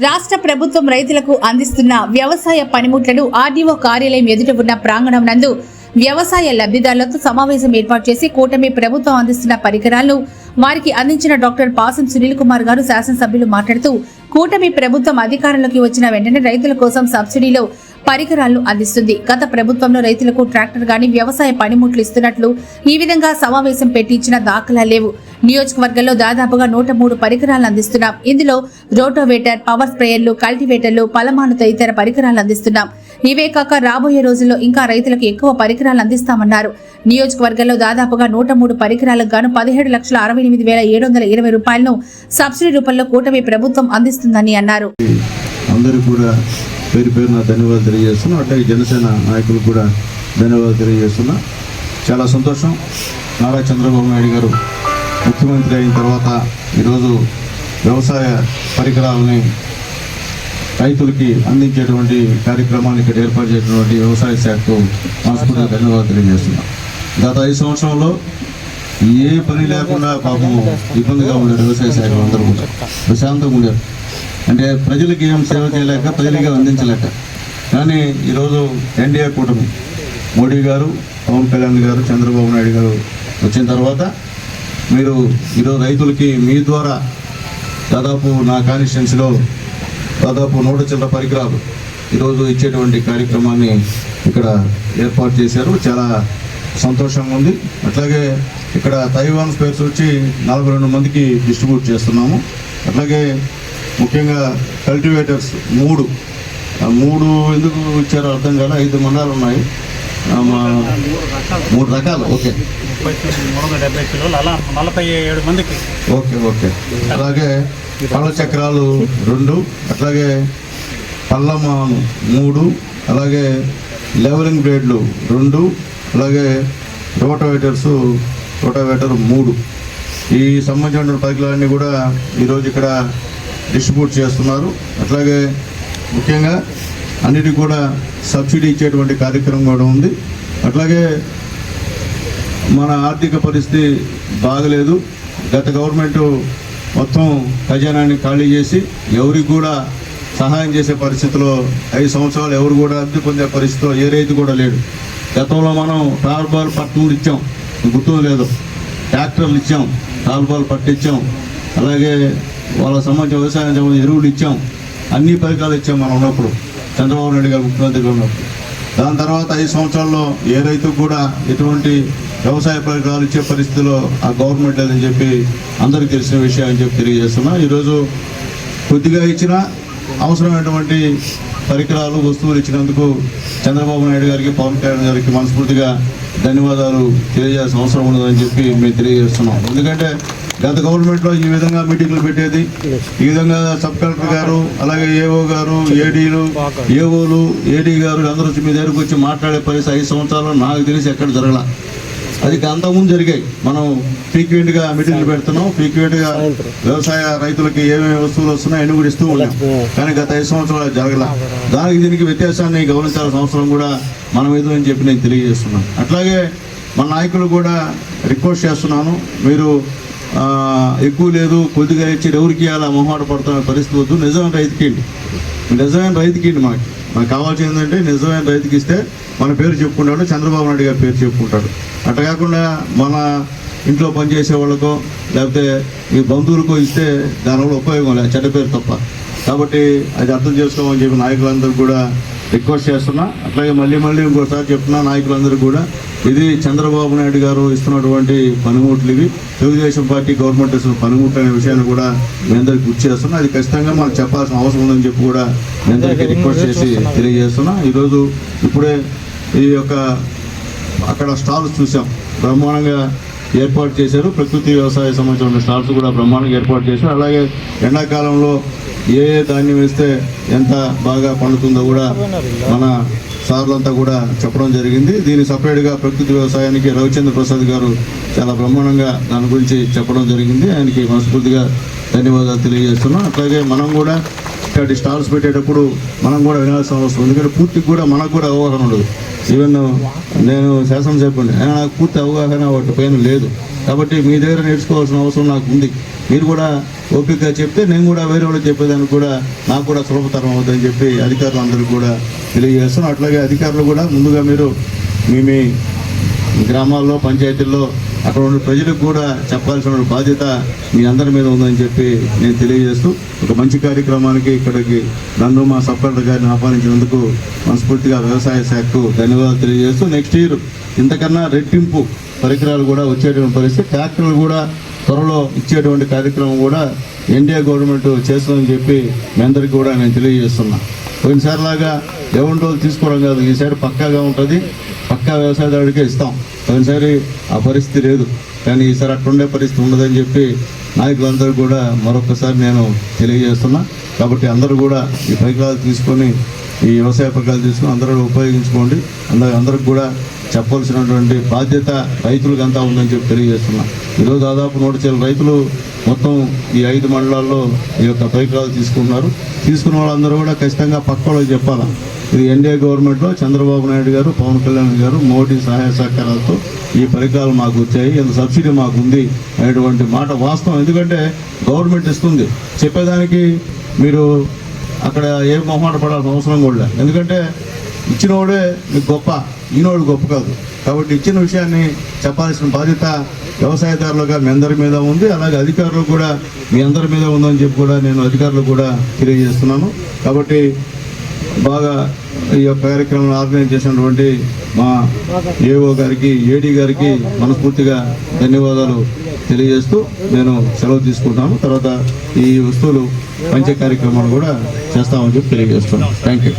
రాష్ట్ర ప్రభుత్వం రైతులకు అందిస్తున్న వ్యవసాయ పనిముట్లను ఆర్డీఓ కార్యాలయం ఎదుట ఉన్న ప్రాంగణం నందు వ్యవసాయ లబ్ధిదారులతో సమావేశం ఏర్పాటు చేసి కూటమి ప్రభుత్వం అందిస్తున్న పరికరాలను వారికి అందించిన డాక్టర్ పాసం సునీల్ కుమార్ గారు శాసనసభ్యులు మాట్లాడుతూ కూటమి ప్రభుత్వం అధికారంలోకి వచ్చిన వెంటనే రైతుల కోసం సబ్సిడీలో పరికరాలను అందిస్తుంది. గత ప్రభుత్వంలో రైతులకు ట్రాక్టర్ గాని వ్యవసాయ పనిముట్లు ఇస్తున్నట్లు ఈ విధంగా సమావేశం పెట్టించిన దాఖలా లేవు. నియోజకవర్గంలో దాదాపుగా నూట మూడు పరికరాలను అందిస్తున్నాం. ఇందులో రోటోవేటర్ పవర్ స్ప్రేయర్లు కల్టివేటర్లు పలమాను తదితర పరికరాలు అందిస్తున్నాం. ఇవే కాక రాబోయే రోజుల్లో ఇంకా రైతులకు ఎక్కువ పరికరాలు అందిస్తామన్నారు. నియోజకవర్గంలో దాదాపుగా నూట మూడు పరికరాలకు గాను పదిహేడు లక్షల అరవై ఎనిమిది వేల ఏడు వందల ఇరవై రూపాయలను సబ్సిడీ రూపంలో కూటమి ప్రభుత్వం అందిస్తుందని అన్నారు. కూడా పేరు పేరున ధన్యవాదాలు తెలియజేస్తున్నా. అట్లాగే జనసేన నాయకులు కూడా ధన్యవాదాలు తెలియజేస్తున్నా. చాలా సంతోషం. నారా చంద్రబాబు నాయుడు గారు ముఖ్యమంత్రి అయిన తర్వాత ఈరోజు వ్యవసాయ పరికరాలని రైతులకి అందించేటువంటి కార్యక్రమాన్ని ఇక్కడ ఏర్పాటు చేసినటువంటి వ్యవసాయ శాఖకు మనస్ఫూర్తిగా ధన్యవాదాలు తెలియజేస్తున్నాం. గత ఐదు సంవత్సరంలో ఏ పని లేకుండా పాపం ఇబ్బందిగా ఉండేది వ్యవసాయ శాఖ అందరూ కూడా ప్రశాంతంగా ఉండేది అంటే ప్రజలకి ఏం సేవ చేయలేక ప్రజలకి అందించలేక. కానీ ఈరోజు ఎన్డీఏ కూటమి మోడీ గారు పవన్ కళ్యాణ్ గారు చంద్రబాబు నాయుడు గారు వచ్చిన తర్వాత మీరు ఈరోజు రైతులకి మీ ద్వారా దాదాపు నా కాన్స్టిట్యున్సీలో దాదాపు నూట చిల్లర పరికరాలు ఈరోజు ఇచ్చేటువంటి కార్యక్రమాన్ని ఇక్కడ ఏర్పాటు చేశారు. చాలా సంతోషంగా ఉంది. అట్లాగే ఇక్కడ తైవాన్ స్పేర్స్ వచ్చి నలభై రెండు మందికి డిస్ట్రిబ్యూట్ చేస్తున్నాము. అట్లాగే ముఖ్యంగా కల్టివేటర్స్ మూడు. ఆ మూడు ఎందుకు ఇచ్చారో అర్థం కాదు ఐదు మండలాలు ఉన్నాయి. మా మూడు రకాలు ఓకే. డెబ్బై కిలోలు అలా నలభై ఏడు మందికి. Okay okay. అలాగే పళ్ళ చక్రాలు రెండు అట్లాగే పల్లమాను మూడు అలాగే లెవెలింగ్ బ్లేడ్లు రెండు అలాగే రోటోవేటర్స్ రోటోవేటర్ మూడు. ఈ సంబంధించిన పరికరాలన్నీ కూడా ఈరోజు ఇక్కడ డిస్ట్రిబ్యూట్ చేస్తున్నారు. అట్లాగే ముఖ్యంగా అన్నిటికీ కూడా సబ్సిడీ ఇచ్చేటువంటి కార్యక్రమం కూడా ఉంది. అట్లాగే మన ఆర్థిక పరిస్థితి బాగలేదు. గత గవర్నమెంట్ మొత్తం ఖజానాన్ని ఖాళీ చేసి ఎవరికి కూడా సహాయం చేసే పరిస్థితిలో ఐదు సంవత్సరాలు ఎవరు కూడా అభివృద్ధి పొందే పరిస్థితిలో ఏ రైతు కూడా లేడు. గతంలో మనం టార్బాల్ పట్టులు ఇచ్చాం. గుర్తు లేదు ట్రాక్టర్లు ఇచ్చాం. టార్బాల్ పట్టించాం అలాగే వాళ్ళ సంబంధించిన వ్యవసాయం సంబంధించిన ఎరువులు ఇచ్చాం. అన్ని పరికరాలు ఇచ్చాం మనం ఉన్నప్పుడు. చంద్రబాబు నాయుడు గారు ముఖ్యమంత్రిగా ఉన్నప్పుడు. దాని తర్వాత ఐదు సంవత్సరాల్లో ఏ రైతుకు కూడా ఎటువంటి వ్యవసాయ పరికరాలు ఇచ్చే పరిస్థితిలో ఆ గవర్నమెంట్ లేదని చెప్పి అందరికీ తెలిసిన విషయం అని చెప్పి తెలియజేస్తున్నా. ఈరోజు కొద్దిగా ఇచ్చిన అవసరమైనటువంటి పరికరాలు వస్తువులు ఇచ్చినందుకు చంద్రబాబు నాయుడు గారికి పవన్ కళ్యాణ్ గారికి మనస్ఫూర్తిగా ధన్యవాదాలు తెలియజేయాల్సిన అవసరం ఉండదని చెప్పి మేము తెలియజేస్తున్నాం. ఎందుకంటే గత గవర్నమెంట్లో ఈ విధంగా మీటింగ్లు పెట్టేది. ఈ విధంగా సబ్ కలెక్టర్ గారు అలాగే ఏఓ గారు ఏడీలు ఏఓలు ఏడీ గారు అందరూ మీ దగ్గరకు వచ్చి మాట్లాడే పరిస్థితి ఐదు సంవత్సరాలు నాకు తెలిసి ఎక్కడ జరగల. అది అంతకుముందు జరిగాయి. మనం ఫ్రీక్వెంట్గా మీటింగ్లు పెడుతున్నాం. ఫ్రీక్వెంట్గా వ్యవసాయ రైతులకి ఏమేమి వస్తువులు వస్తున్నాయో అన్ని కూడా ఇస్తూ ఉన్నాం. కానీ గత ఐదు సంవత్సరాలు జరగల. దానికి దీనికి వ్యత్యాసాన్ని గమనించాల్సిన అవసరం కూడా మనం ఏదో అని చెప్పి నేను తెలియజేస్తున్నాను. అట్లాగే మన నాయకులు కూడా రిక్వెస్ట్ చేస్తున్నాను. మీరు ఎక్కువ లేదు కొద్దిగా ఇచ్చి ఎవరికి అలా మొహమాట పడుతున్న పరిస్థితి వద్దు. నిజమైన రైతుకి. నిజమైన రైతుకి మనకి మనకు కావాల్సింది ఏంటంటే నిజమైన రైతుకి ఇస్తే మన పేరు చెప్పుకుంటాడు చంద్రబాబు నాయుడు గారి పేరు చెప్పుకుంటాడు. అట్లా కాకుండా మన ఇంట్లో పనిచేసే వాళ్ళకో లేకపోతే మీ బంధువులకో ఇస్తే దానివల్ల ఉపయోగం లేదు చెడ్డ పేరు తప్ప. కాబట్టి అది అర్థం చేసుకోమని చెప్పి నాయకులందరూ కూడా రిక్వెస్ట్ చేస్తున్నా. అట్లాగే మళ్ళీ మళ్ళీ ఇంకోసారి చెప్తున్నా నాయకులందరూ కూడా ఇది చంద్రబాబు నాయుడు గారు ఇస్తున్నటువంటి పనిముట్లు ఇవి. తెలుగుదేశం పార్టీ గవర్నమెంట్ ఇస్తున్న పనిముట్లు అనే విషయాన్ని కూడా మీ అందరికి గుర్తు చేస్తున్నా. అది ఖచ్చితంగా మనం చెప్పాల్సిన అవసరం ఉందని చెప్పి కూడా మీ అందరికీ రిక్వెస్ట్ చేసి తెలియజేస్తున్నా. ఈరోజు ఇప్పుడే ఈ యొక్క అక్కడ స్టాల్స్ చూసాం. బ్రహ్మాండంగా ఏర్పాటు చేశారు. ప్రకృతి వ్యవసాయ సంబంధించిన స్టాల్స్ కూడా బ్రహ్మాండంగా ఏర్పాటు చేశారు. అలాగే ఎండాకాలంలో ఏ ఏ ధాన్యం వేస్తే ఎంత బాగా పండుతుందో కూడా మన సార్లంతా కూడా చెప్పడం జరిగింది. దీని సపరేట్గా ప్రకృతి వ్యవసాయానికి రవిచంద్ర ప్రసాద్ గారు చాలా బ్రహ్మాండంగా దాని గురించి చెప్పడం జరిగింది. ఆయనకి మనస్ఫూర్తిగా ధన్యవాదాలు తెలియజేస్తున్నాం అట్లాగే మనం కూడా ఇట్లాంటి స్టాల్స్ పెట్టేటప్పుడు మనం కూడా వినాల్సిన అవసరం ఎందుకంటే పూర్తి కూడా మనకు కూడా అవగాహన ఉండదు. ఈవెన్ uh, నేను శాసనసభ్యుని అయినా నాకు పూర్తి అవగాహన వాటి పైన లేదు. కాబట్టి మీ దగ్గర నేర్చుకోవాల్సిన అవసరం నాకు ఉంది. మీరు కూడా ఓపికగా చెప్తే నేను కూడా వేరే వాళ్ళు చెప్పేదానికి కూడా నాకు కూడా సులభతరం అవుతుందని చెప్పి అధికారులందరూ కూడా తెలియజేస్తున్నాను అట్లాగే అధికారులు కూడా ముందుగా మీరు మీ మీ గ్రామాల్లో పంచాయతీల్లో అక్కడ ఉన్న ప్రజలకు కూడా చెప్పాల్సిన బాధ్యత మీ అందరి మీద ఉందని చెప్పి నేను తెలియజేస్తూ ఒక మంచి కార్యక్రమానికి ఇక్కడికి నన్ను మా సబ్ కలెక్టర్ గారిని ఆహ్వానించినందుకు మనస్ఫూర్తిగా వ్యవసాయ శాఖకు ధన్యవాదాలు తెలియజేస్తూ నెక్స్ట్ ఇయర్ ఇంతకన్నా రెట్టింపు పరికరాలు కూడా వచ్చేటువంటి పరిస్థితి. ట్రాక్టర్లు కూడా త్వరలో ఇచ్చేటువంటి కార్యక్రమం కూడా ఎన్డీఏ గవర్నమెంట్ చేస్తుందని చెప్పి మీ అందరికీ కూడా నేను తెలియజేస్తున్నా. పోయినసారి లాగా ఎవరి రోజులు తీసుకోవడం కాదు ఈసారి పక్కాగా ఉంటుంది. పక్కా వ్యవసాయదారుడికే ఇస్తాం. పోయినసారి ఆ పరిస్థితి లేదు. కానీ ఈసారి అట్టుండే పరిస్థితి ఉండదని చెప్పి నాయకులందరూ కూడా మరొకసారి నేను తెలియజేస్తున్నా. కాబట్టి అందరూ కూడా ఈ పరికరాలు తీసుకొని ఈ వ్యవసాయ పరికరాలు తీసుకొని అందరూ ఉపయోగించుకోండి. అందరూ అందరికి కూడా చెప్పవలసినటువంటి బాధ్యత రైతులకు అంతా ఉందని చెప్పి తెలియజేస్తున్నా. ఈరోజు దాదాపు నూట చిల్ల రైతులు మొత్తం ఈ ఐదు మండలాల్లో ఈ యొక్క పరికరాలు తీసుకున్నారు తీసుకున్న వాళ్ళందరూ కూడా ఖచ్చితంగా పక్క వాళ్ళకి ఇది ఎన్డీఏ గవర్నమెంట్లో చంద్రబాబు నాయుడు గారు పవన్ కళ్యాణ్ గారు మోడీ సహాయ సహకారాలతో ఈ పరికరాలు మాకు వచ్చాయి. ఇంత సబ్సిడీ మాకు ఉంది అనేటువంటి మాట వాస్తవం ఎందుకంటే గవర్నమెంట్ ఇస్తుంది. చెప్పేదానికి మీరు అక్కడ ఏం మొహమాట పడాల్సిన అవసరం కూడా ఎందుకంటే ఇచ్చినోడే మీకు గొప్ప ఈనోడు గొప్ప కాదు. కాబట్టి ఇచ్చిన విషయాన్ని చెప్పాల్సిన బాధ్యత వ్యవసాయదారులుగా మీ అందరి మీద ఉంది. అలాగే అధికారులు కూడా మీ అందరి మీద ఉందని చెప్పి కూడా నేను అధికారులు కూడా తెలియజేస్తున్నాను. కాబట్టి బాగా ఈ యొక్క కార్యక్రమం ఆర్గనైజ్ చేసినటువంటి మా ఏఓ గారికి ఏడీ గారికి మనస్ఫూర్తిగా ధన్యవాదాలు తెలియజేస్తూ నేను సెలవు తీసుకుంటాను. తర్వాత ఈ వస్తువులు పంచే కార్యక్రమాలు కూడా చేస్తామని చెప్పి తెలియజేస్తున్నాను. Thank you